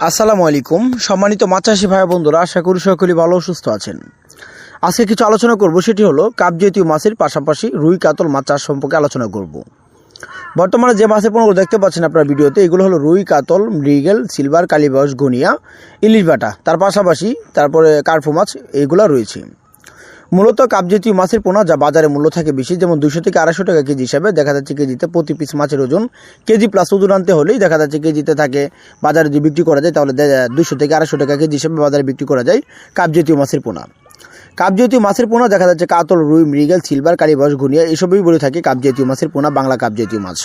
আসসালামু আলাইকুম। সম্মানিত মাছ চাষি ভাই বন্ধুরা, আশা করি সকলে ভালো সুস্থ আছেন। আজকে কিছু আলোচনা করব, সেটি হলো কাপ জাতীয় মাছের পাশাপাশি রুই কাতল মাছ চাষ সম্পর্কে আলোচনা করব। বর্তমানে যে মাছের পণ্যগুলো দেখতে পাচ্ছেন আপনার ভিডিওতে, এগুলো হলো রুই কাতল, মৃগেল, সিলভার কালীবাস গুনিয়া, ইলিশ বাটা। তার পাশাপাশি তারপরে কার্ফু মাছ, এগুলো রয়েছে। মূলত কাপ জাতীয় মাছের পোনা যা বাজারে মূল্য থাকে বেশি, যেমন দুশো থেকে আড়াইশো টাকা কেজি হিসাবে দেখা যাচ্ছে কেজিতে প্রতি পিস মাছের ওজন কেজি প্লাস ওজন আনতে হলেই দেখা যাচ্ছে কেজিতে থাকে। বাজারে যদি বিক্রি করা যায় তাহলে দুশো থেকে আড়াইশো টাকা কেজি হিসাবে বাজারে বিক্রি করা যায় কাপ জাতীয় মাছের পোনা। কাপ জাতীয় মাছের পোনা দেখা যাচ্ছে কাতল, রুই, মৃগেল, সিলভার কালীবাস ঘুনিয়া এসবই বলে থাকে কাপ জাতীয় মাছের পোনা, বাংলা কাপ জাতীয় মাছ।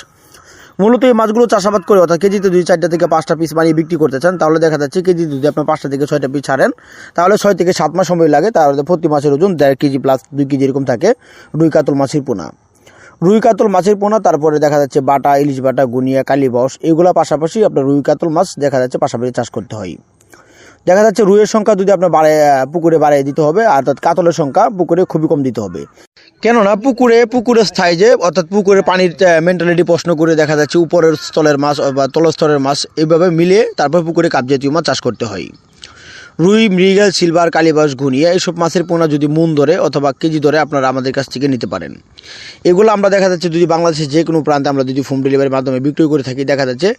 মূলত এই মাছগুলো চাষাবাদ করে অর্থাৎ কেজিতে দুই, চারটা থেকে পাঁচটা পিস বানিয়ে বিক্রি করতে চান, তাহলে দেখা যাচ্ছে কেজি যদি আপনার পাঁচটা থেকে ছয়টা পিস ছাড়েন, তাহলে ছয় থেকে সাত মাস সময় লাগে তাহলে প্রতি মাছের ওজন দেড় কেজি প্লাস দুই কেজি এরকম থাকে রুই কাতল মাছের পোনা। রুই কাতল মাছের পোনা, তারপরে দেখা যাচ্ছে বাটা, ইলিশ বাটা, গুনিয়া, কালিবস, এগুলো পাশাপাশি আপনার রুই কাতল মাছ দেখা যাচ্ছে পাশাপাশি চাষ করতে হয়। দেখা যাচ্ছে রুইয়ের সংখ্যা যদি আপনার বাড়ায় পুকুরে বাড়িয়ে দিতে হবে অর্থাৎ কাতলের সংখ্যা পুকুরে খুবই কম দিতে হবে। কেননা পুকুরে পুকুরের স্থায়ী যে, অর্থাৎ পুকুরে পানির মেন্টালিটি প্রশ্ন করে দেখা যাচ্ছে উপরের স্থলের মাছ বা তলস্তরের মাছ এইভাবে মিলিয়ে তারপর পুকুরে কাপ জাতীয় মাছ চাষ করতে হয়। রুই, মৃগেল, সিলভার কালীবাস ঘুনিয়া এইসব মাছের পোনা যদি মন ধরে অথবা কেজি ধরে আপনারা আমাদের কাছ থেকে নিতে পারেন। এগুলো আমরা দেখা যাচ্ছে যদি বাংলাদেশের যে কোনো প্রান্তে আমরা যদি হোম ডেলিভারির মাধ্যমে বিক্রি করে থাকি, দেখা যাচ্ছে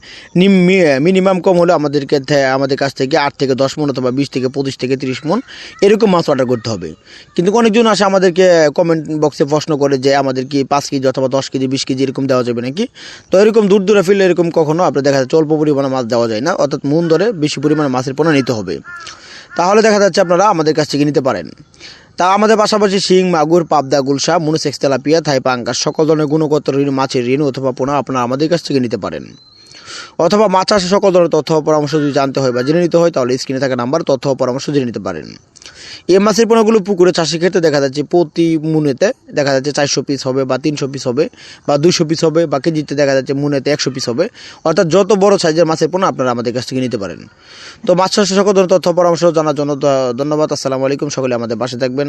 মিনিমাম কম হলে আমাদেরকে, আমাদের কাছ থেকে আট থেকে দশ মন অথবা বিশ থেকে পঁচিশ থেকে তিরিশ মন এরকম মাছ অর্ডার করতে হবে। কিন্তু অনেকজন আসে আমাদেরকে কমেন্ট বক্সে প্রশ্ন করে যে আমাদের কি পাঁচ কেজি অথবা দশ কেজি, বিশ কেজি এরকম দেওয়া যাবে নাকি? তো এরকম দূর দূরে ফিরলে এরকম কখনো আপনার দেখা যাচ্ছে অল্প পরিমাণে মাছ দেওয়া যায় না। অর্থাৎ মন ধরে বেশি পরিমাণে মাছের পোনা নিতে হবে। তাহলে দেখা যাচ্ছে আপনারা আমাদের কাছ থেকে নিতে পারেন। তা আমাদের পাশাপাশি শিং, মাগুর, পাবদা, গুলশা মুনুসেক্স তেলাপিয়া থাইপাঙ্কা, সকল ধরনের গুণগত ঋণ, মাছের ঋণ অথবা পোনা আপনারা আমাদের কাছ থেকে নিতে পারেন। অথবা মাছ চাষের সকল ধরনের তথ্য পরামর্শ যদি জানতে হয় বা জেনে নিতে হয়, তাহলে স্ক্রিনে থাকা নাম্বার তথ্য পরামর্শ জেনে নিতে পারেন। এ মাছের পোনাগুলো পুকুরে চাষের ক্ষেত্রে দেখা যাচ্ছে প্রতি মুনেতে দেখা যাচ্ছে চারশো পিস হবে বা তিনশো পিস হবে বা দুশো পিস হবে বা কেজিতে দেখা যাচ্ছে মুনেতে একশো পিস হবে। অর্থাৎ যত বড় সাইজের মাছের পোনা আপনারা আমাদের কাছ থেকে নিতে পারেন। তো মাছ চাষের সকল ধরনের তথ্য পরামর্শ জানার জন্য ধন্যবাদ। আসসালামু আলাইকুম। সকলে আমাদের পাশে থাকবেন।